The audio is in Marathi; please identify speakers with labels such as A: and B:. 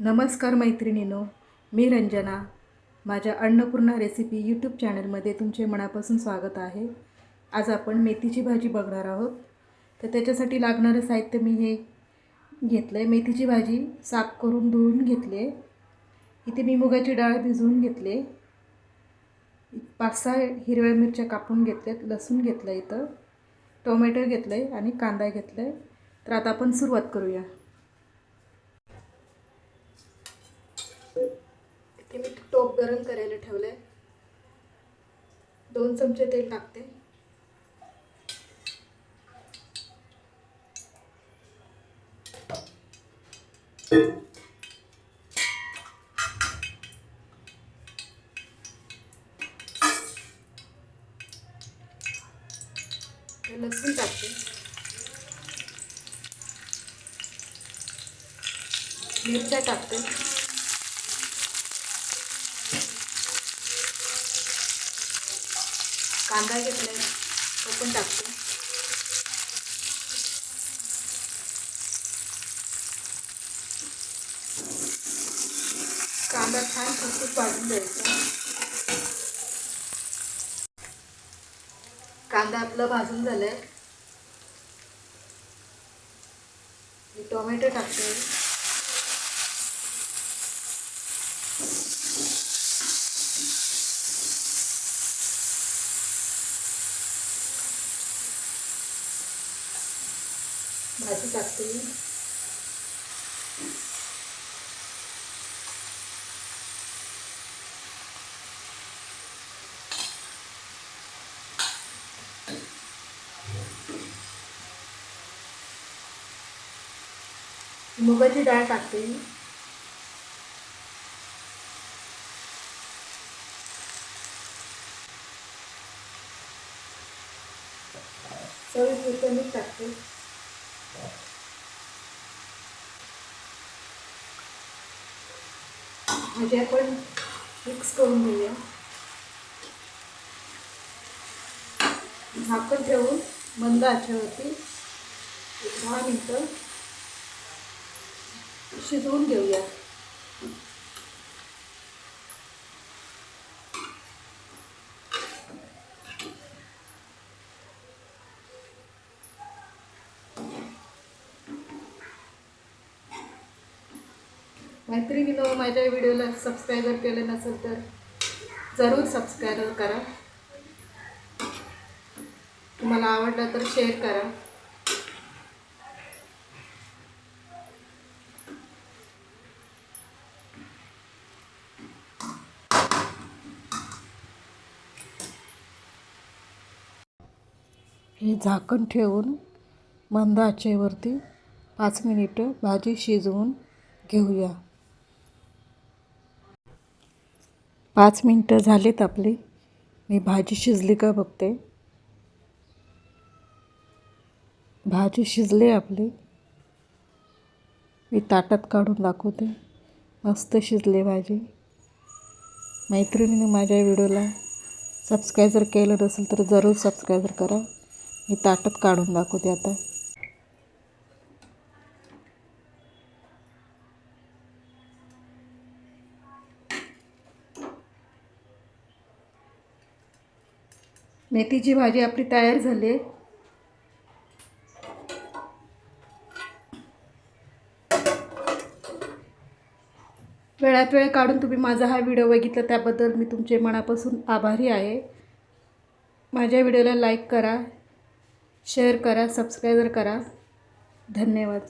A: नमस्कार मैत्रिणीनो मी रंजना. माझ्या अन्नपूर्णा रेसिपी यूट्यूब चॅनलमध्ये तुमचे मनापासून स्वागत आहे. आज आपण मेथीची भाजी बघणार आहोत. तर त्याच्यासाठी लागणारं साहित्य मी हे घेतलं आहे मेथीची भाजी साफ करून धुवून घेतली आहे इथे मी मुगाची डाळ भिजवून घेतली पाच सहा हिरव्या मिरच्या कापून घेतल्यात लसूण घेतलं इथं टोमॅटो घेतलं आहे आणि कांदा घेतला आहे तर आता आपण सुरुवात करूया. इथे मी टोप गरम करायला ठेवलं आहे दोन चमचे तेल टाकते. लसूण टाकते. मिरच्या टाकते. कांदा घेतलाय. तो पण टाकते. कांदा छान खूप भाजून द्यायचा कांदा आपला भाजून झालं आहे टोमॅटो टाकते. भाजी टाकते मी. मुगाची डाळ टाकते मी. चवीपुरतं मीठ टाकते. म्हणजे आपण मिक्स करून घेऊया. झाकण ठेवून मंद आचेवरती दहा मिनटं शिजवून घेऊया. मैत्रिणीनं माझ्या व्हिडिओला सबस्क्राईब जर केलं नसेल तर जरूर सबस्क्राईब करा. तुम्हाला आवडलं तर शेअर करा. हे झाकण ठेवून मंद आचेवरती पाच मिनिटं भाजी शिजवून घेऊया. पाच मिनटं झालीत आपली. मी भाजी शिजली का बघते. भाजी शिजली आपली. मी ताटात काढून दाखवते. मस्त शिजली भाजी. मैत्रिणीने माझ्या व्हिडिओला सबस्क्राईब जर केलं नसेल तर जरूर सबस्क्राईब करा. मी ताटात काढून दाखवते आता. मेथीची भाजी आपली तयार झाली आहे. वेळात वेळ काढून तुम्ही माझा हा व्हिडिओ बघितला त्याबद्दल मी तुमचे मनापासून आभारी आहे. माझ्या व्हिडिओला लाईक करा शेअर करा सबस्क्राईबर करा. धन्यवाद.